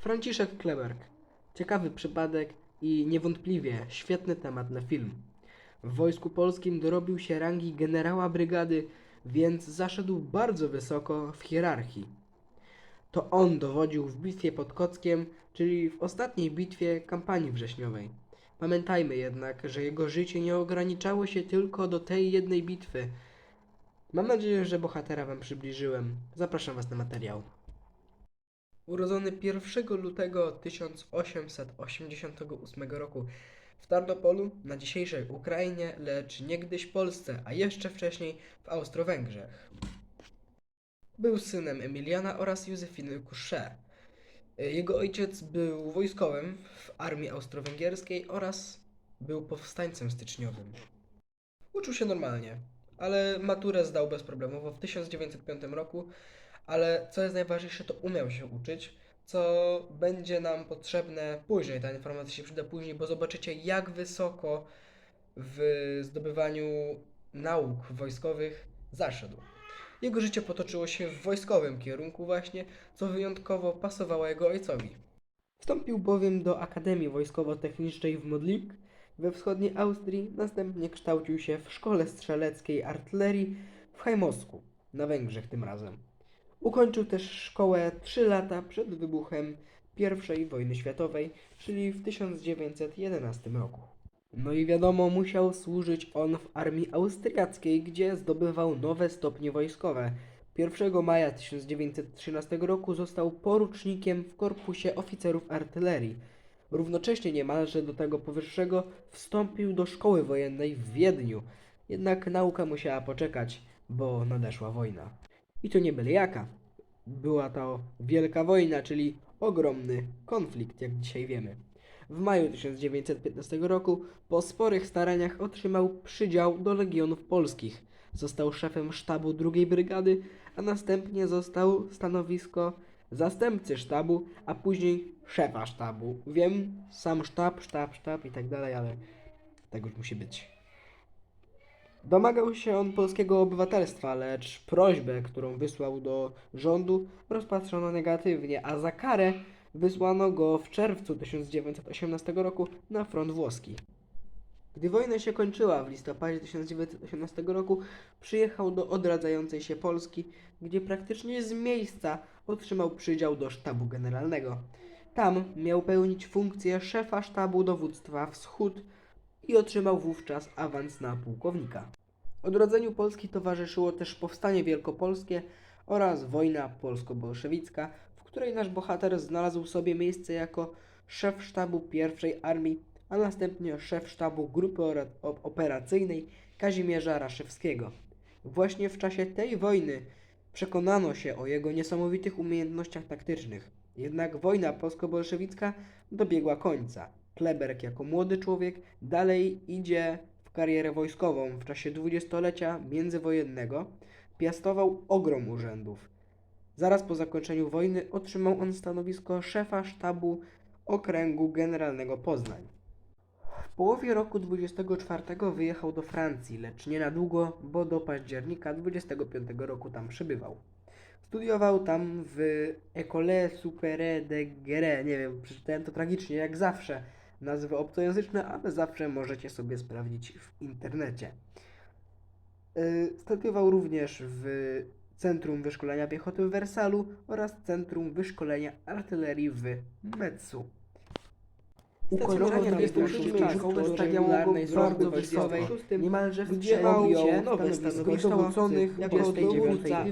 Franciszek Kleberg. Ciekawy przypadek i niewątpliwie świetny temat na film. W Wojsku Polskim dorobił się rangi generała brygady, więc zaszedł bardzo wysoko w hierarchii. To on dowodził w bitwie pod Kockiem, czyli w ostatniej bitwie kampanii wrześniowej. Pamiętajmy jednak, że jego życie nie ograniczało się tylko do tej jednej bitwy. Mam nadzieję, że bohatera Wam przybliżyłem. Zapraszam Was na materiał. Urodzony 1 lutego 1888 roku w Tarnopolu, na dzisiejszej Ukrainie, lecz niegdyś Polsce, a jeszcze wcześniej w Austro-Węgrzech. Był synem Emiliana oraz Józefiny Couchet. Jego ojciec był wojskowym w armii austro-węgierskiej oraz był powstańcem styczniowym. Uczył się normalnie, ale maturę zdał bezproblemowo w 1905 roku, ale co jest najważniejsze, to umiał się uczyć, co będzie nam potrzebne później. Ta informacja się przyda później, bo zobaczycie, jak wysoko w zdobywaniu nauk wojskowych zaszedł. Jego życie potoczyło się w wojskowym kierunku właśnie, co wyjątkowo pasowało jego ojcowi. Wstąpił bowiem do Akademii Wojskowo-Technicznej w Modlik we wschodniej Austrii, następnie kształcił się w Szkole Strzeleckiej Artylerii w Hajmosku, na Węgrzech tym razem. Ukończył też szkołę 3 lata przed wybuchem I wojny światowej, czyli w 1911 roku. No i wiadomo, musiał służyć on w armii austriackiej, gdzie zdobywał nowe stopnie wojskowe. 1 maja 1913 roku został porucznikiem w Korpusie Oficerów Artylerii. Równocześnie niemalże do tego powyższego wstąpił do szkoły wojennej w Wiedniu. Jednak nauka musiała poczekać, bo nadeszła wojna. I to nie byle jaka. Była to wielka wojna, czyli ogromny konflikt, jak dzisiaj wiemy. W maju 1915 roku po sporych staraniach otrzymał przydział do Legionów Polskich. Został szefem sztabu II Brygady, a następnie został stanowisko zastępcy sztabu, a później szefa sztabu. Wiem, sam sztab, sztab, sztab i tak dalej, ale tak już musi być. Domagał się on polskiego obywatelstwa, lecz prośbę, którą wysłał do rządu, rozpatrzono negatywnie, a za karę wysłano go w czerwcu 1918 roku na front włoski. Gdy wojna się kończyła w listopadzie 1918 roku, przyjechał do odradzającej się Polski, gdzie praktycznie z miejsca otrzymał przydział do sztabu generalnego. Tam miał pełnić funkcję szefa sztabu dowództwa Wschód i otrzymał wówczas awans na pułkownika. Odrodzeniu Polski towarzyszyło też powstanie wielkopolskie oraz wojna polsko-bolszewicka, w której nasz bohater znalazł sobie miejsce jako szef sztabu pierwszej armii, a następnie szef sztabu grupy operacyjnej Kazimierza Raszewskiego. Właśnie w czasie tej wojny przekonano się o jego niesamowitych umiejętnościach taktycznych. Jednak wojna polsko-bolszewicka dobiegła końca. Kleberg jako młody człowiek dalej idzie w karierę wojskową. W czasie dwudziestolecia międzywojennego piastował ogrom urzędów. Zaraz po zakończeniu wojny otrzymał on stanowisko szefa sztabu okręgu generalnego Poznań. W połowie roku 24 wyjechał do Francji, lecz nie na długo, bo do października 25 roku tam przebywał. Studiował tam w École Supérieure de Guerre. Nie wiem, przeczytałem to tragicznie, jak zawsze. Nazwy obcojęzyczne, ale zawsze możecie sobie sprawdzić w internecie. Y, Studiował również w Centrum Wyszkolenia Piechoty w Wersalu oraz Centrum Wyszkolenia Artylerii w Metsu. W szkołę szkoły szkoły regularnej bardzo wysokiej, niemalże przejął objął nowe stanowisko dowódców jako 29 dowódca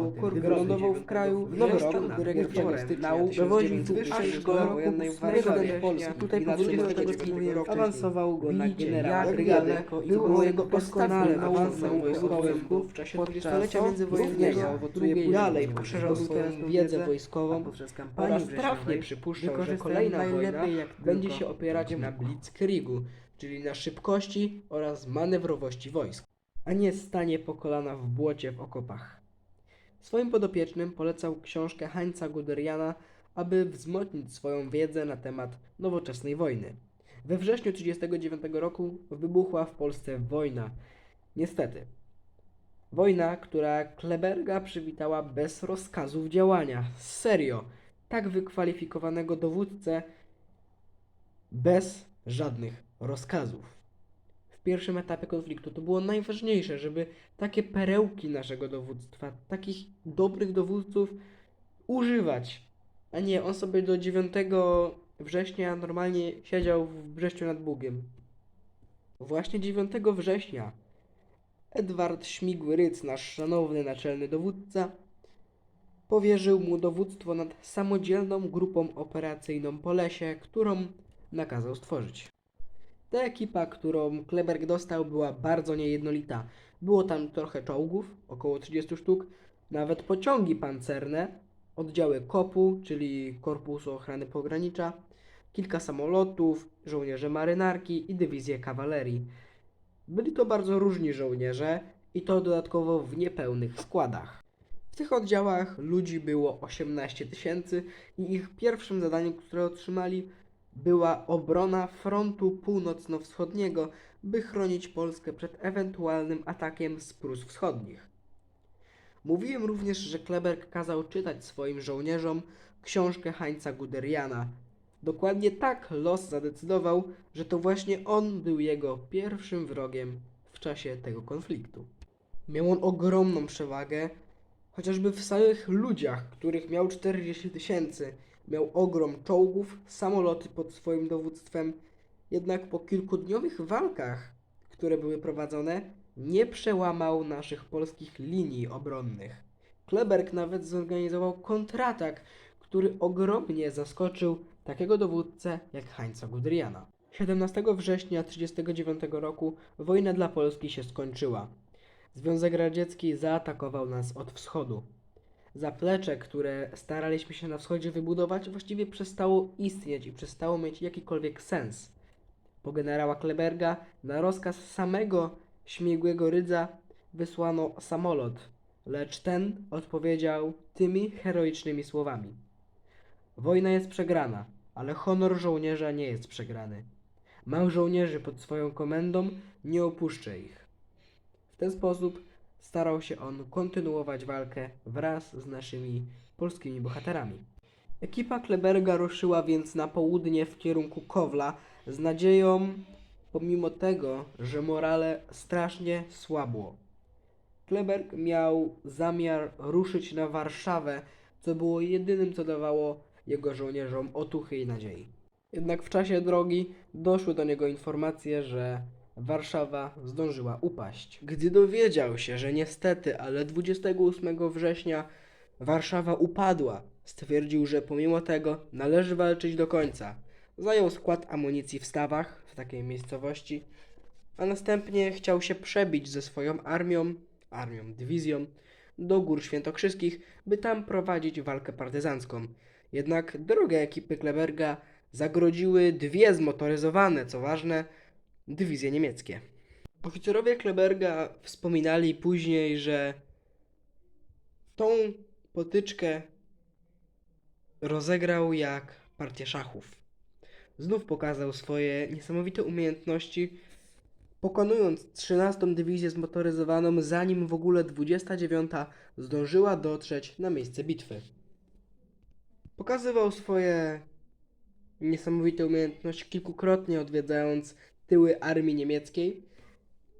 okręgu dziewiątego w kraju w w Roku, Roku, dyrektorem nauk, dowodził 1919 wyższej szkoły roku wojennej w w Warszawie Warszawie. Polski. Tutaj I po na 29 roku awansował go na generała brygady. Było jego doskonale awansem wojskowym w czasie międzywojennego. dalej poszerzał swoją Wiedzę wojskową oraz trafnie przypuszczał, że kolejna wojna będzie się opierać na blitzkriegu, czyli na szybkości oraz manewrowości wojsk, a nie stanie po kolana w błocie w okopach. Swoim podopiecznym polecał książkę Hańca Guderiana, aby wzmocnić swoją wiedzę na temat nowoczesnej wojny. We wrześniu 1939 roku wybuchła w Polsce wojna. Niestety. Wojna, która Kleberga przywitała bez rozkazów działania. Serio. tak wykwalifikowanego dowódcę bez żadnych rozkazów. W pierwszym etapie konfliktu to było najważniejsze, żeby takie perełki naszego dowództwa, takich dobrych dowódców używać, a nie on sobie do 9 września normalnie siedział w Brześciu nad Bugiem. Właśnie 9 września Edward Śmigły-Ryc, nasz szanowny naczelny dowódca, powierzył mu dowództwo nad samodzielną grupą operacyjną po lesie, którą nakazał stworzyć. Ta ekipa, którą Kleberg dostał, była bardzo niejednolita. Było tam trochę czołgów, około 30 sztuk, nawet pociągi pancerne, oddziały KOP-u, czyli Korpusu Ochrony Pogranicza, kilka samolotów, żołnierze marynarki i dywizje kawalerii. Byli to bardzo różni żołnierze i to dodatkowo w niepełnych składach. W tych oddziałach ludzi było 18 tysięcy i ich pierwszym zadaniem, które otrzymali, była obrona frontu północno-wschodniego, by chronić Polskę przed ewentualnym atakiem z Prus Wschodnich. Mówiłem również, że Kleberg kazał czytać swoim żołnierzom książkę Heinza Guderiana. Dokładnie tak los zadecydował, że to właśnie on był jego pierwszym wrogiem w czasie tego konfliktu. Miał on ogromną przewagę, chociażby w samych ludziach, których miał 40 tysięcy. Miał ogrom czołgów, samoloty pod swoim dowództwem, jednak po kilkudniowych walkach, które były prowadzone, nie przełamał naszych polskich linii obronnych. Kleberg nawet zorganizował kontratak, który ogromnie zaskoczył takiego dowódcę jak Heinza Guderiana. 17 września 1939 roku wojna dla Polski się skończyła. Związek Radziecki zaatakował nas od wschodu. Zaplecze, które staraliśmy się na wschodzie wybudować, właściwie przestało istnieć i przestało mieć jakikolwiek sens. Po generała Kleberga na rozkaz samego śmigłego rydza wysłano samolot, lecz ten odpowiedział tymi heroicznymi słowami. Wojna jest przegrana, ale honor żołnierza nie jest przegrany. Mam żołnierzy pod swoją komendą, nie opuszczę ich. W ten sposób starał się on kontynuować walkę wraz z naszymi polskimi bohaterami. Ekipa Kleberga ruszyła więc na południe w kierunku Kowla z nadzieją, pomimo tego, że morale strasznie słabło. Kleberg miał zamiar ruszyć na Warszawę, co było jedynym, co dawało jego żołnierzom otuchy i nadziei. Jednak w czasie drogi doszły do niego informacje, że Warszawa zdążyła upaść. Gdy dowiedział się, że niestety, ale 28 września Warszawa upadła, stwierdził, że pomimo tego należy walczyć do końca. Zajął skład amunicji w stawach w takiej miejscowości, a następnie chciał się przebić ze swoją armią, armią, dywizją, do gór świętokrzyskich, by tam prowadzić walkę partyzancką. Jednak drogę ekipy Kleberga zagrodziły dwie zmotoryzowane, co ważne, dywizje niemieckie. Oficerowie Kleberga wspominali później, że tą potyczkę rozegrał jak partię szachów. Znów pokazał swoje niesamowite umiejętności, pokonując 13 dywizję zmotoryzowaną, zanim w ogóle 29 zdążyła dotrzeć na miejsce bitwy. Pokazywał swoje niesamowite umiejętności kilkukrotnie odwiedzając tyły armii niemieckiej,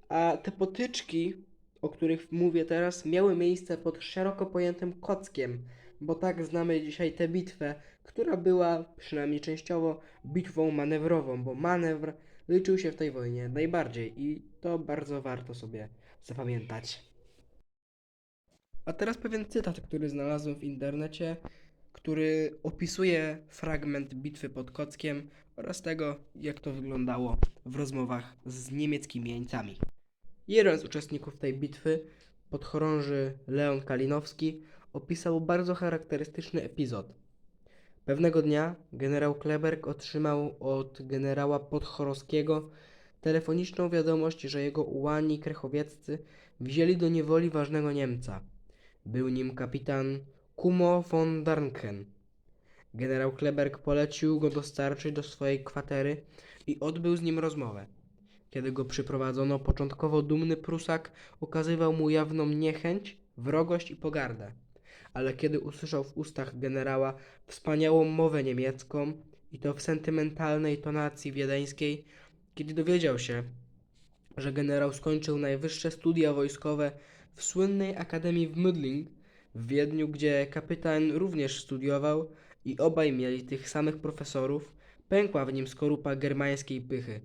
a te potyczki, o których mówię teraz, miały miejsce pod szeroko pojętym Kockiem, bo tak znamy dzisiaj tę bitwę, która była przynajmniej częściowo bitwą manewrową, bo manewr liczył się w tej wojnie najbardziej i to bardzo warto sobie zapamiętać. A teraz pewien cytat, który znalazłem w internecie, który opisuje fragment bitwy pod Kockiem oraz tego, jak to wyglądało w rozmowach z niemieckimi jeńcami. Jeden z uczestników tej bitwy, podchorąży Leon Kalinowski, opisał bardzo charakterystyczny epizod. Pewnego dnia generał Kleberg otrzymał od generała Podchorowskiego telefoniczną wiadomość, że jego ułani krechowieccy wzięli do niewoli ważnego Niemca. Był nim kapitan Kumo von Darnken. Generał Kleberg polecił go dostarczyć do swojej kwatery i odbył z nim rozmowę. Kiedy go przyprowadzono, początkowo dumny Prusak okazywał mu jawną niechęć, wrogość i pogardę. ale kiedy usłyszał w ustach generała wspaniałą mowę niemiecką i to w sentymentalnej tonacji wiedeńskiej, kiedy dowiedział się, że generał skończył najwyższe studia wojskowe w słynnej Akademii w Mödling w Wiedniu, gdzie kapitan również studiował i obaj mieli tych samych profesorów, pękła w nim skorupa germańskiej pychy.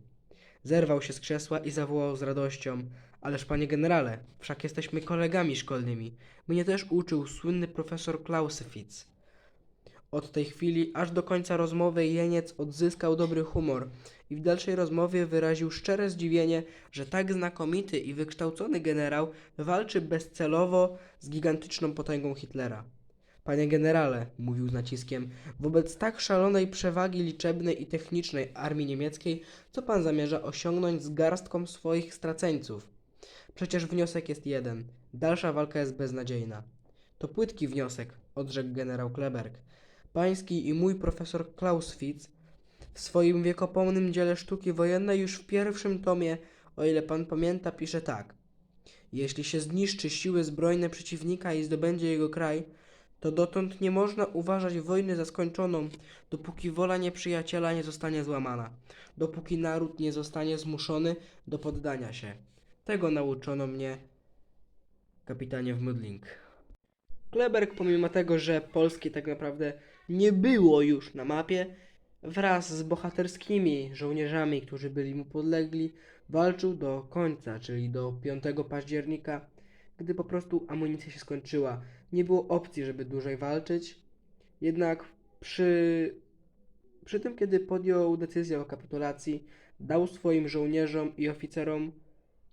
Zerwał się z krzesła i zawołał z radością: Ależ panie generale, wszak jesteśmy kolegami szkolnymi. Mnie też uczył słynny profesor Clausewitz. Od tej chwili aż do końca rozmowy jeniec odzyskał dobry humor i w dalszej rozmowie wyraził szczere zdziwienie, że tak znakomity i wykształcony generał walczy bezcelowo z gigantyczną potęgą Hitlera. Panie generale, mówił z naciskiem, wobec tak szalonej przewagi liczebnej i technicznej armii niemieckiej, co pan zamierza osiągnąć z garstką swoich straceńców? Przecież wniosek jest jeden. Dalsza walka jest beznadziejna. To płytki wniosek, odrzekł generał Kleberg. Pański i mój profesor Clausewitz w swoim wiekopomnym dziele sztuki wojennej już w pierwszym tomie, o ile pan pamięta, pisze tak. Jeśli się zniszczy siły zbrojne przeciwnika i zdobędzie jego kraj, to dotąd nie można uważać wojny za skończoną, dopóki wola nieprzyjaciela nie zostanie złamana, dopóki naród nie zostanie zmuszony do poddania się. Tego nauczono mnie, kapitanie w Mudling. Kleberg, pomimo tego, że Polski tak naprawdę nie było już na mapie, wraz z bohaterskimi żołnierzami, którzy byli mu podlegli, walczył do końca, czyli do 5 października, gdy po prostu amunicja się skończyła. Nie było opcji, żeby dłużej walczyć. Jednak przy, przy tym, kiedy podjął decyzję o kapitulacji, dał swoim żołnierzom i oficerom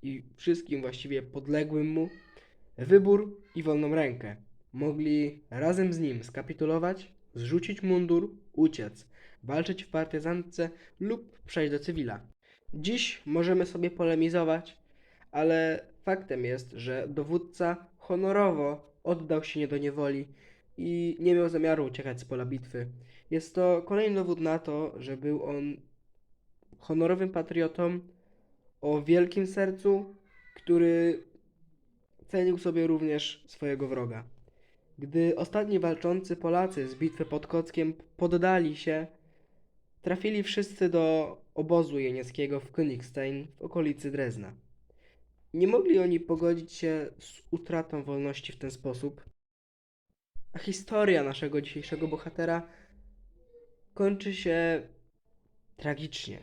i wszystkim właściwie podległym mu wybór i wolną rękę. Mogli razem z nim skapitulować, zrzucić mundur, uciec, walczyć w partyzantce lub przejść do cywila. Dziś możemy sobie polemizować, ale faktem jest, że dowódca honorowo oddał się nie do niewoli i nie miał zamiaru uciekać z pola bitwy. Jest to kolejny dowód na to, że był on honorowym patriotą o wielkim sercu, który cenił sobie również swojego wroga. Gdy ostatni walczący Polacy z bitwy pod Kockiem poddali się, trafili wszyscy do obozu jenieckiego w Königstein w okolicy Drezna. Nie mogli oni pogodzić się z utratą wolności w ten sposób, a historia naszego dzisiejszego bohatera kończy się tragicznie,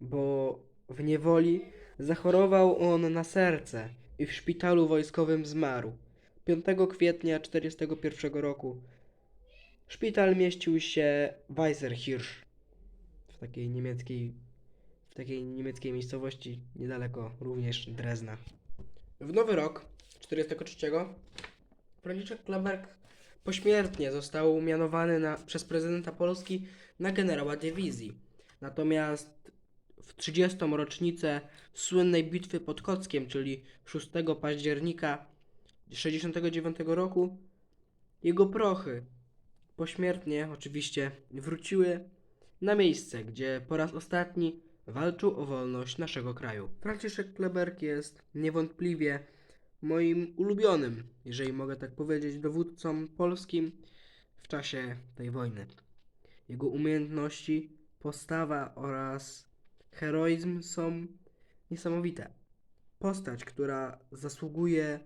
bo w niewoli zachorował on na serce i w szpitalu wojskowym zmarł 5 kwietnia 1941 roku. Szpital mieścił się Weißerhirsch w takiej niemieckiej w takiej niemieckiej miejscowości niedaleko również Drezna. W nowy rok 43 Franciszek Kleberg pośmiertnie został mianowany na, przez prezydenta Polski na generała dywizji. Natomiast w 30. rocznicę słynnej bitwy pod Kockiem, czyli 6 października 69 roku, jego prochy pośmiertnie oczywiście wróciły na miejsce, gdzie po raz ostatni walczył o wolność naszego kraju. Franciszek Kleberg jest niewątpliwie moim ulubionym, jeżeli mogę tak powiedzieć, dowódcą polskim w czasie tej wojny. Jego umiejętności, postawa oraz heroizm są niesamowite. Postać, która zasługuje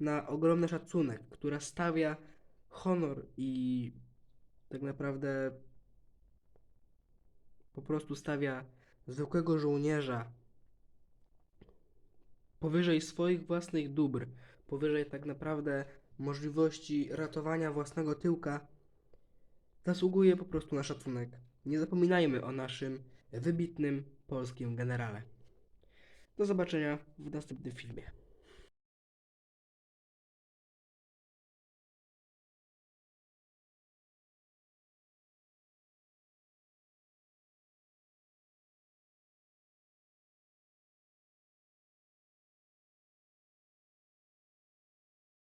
na ogromny szacunek, która stawia honor i tak naprawdę po prostu stawia zwykłego żołnierza powyżej swoich własnych dóbr, powyżej tak naprawdę możliwości ratowania własnego tyłka, zasługuje po prostu na szacunek. Nie zapominajmy o naszym wybitnym polskim generale. Do zobaczenia w następnym filmie.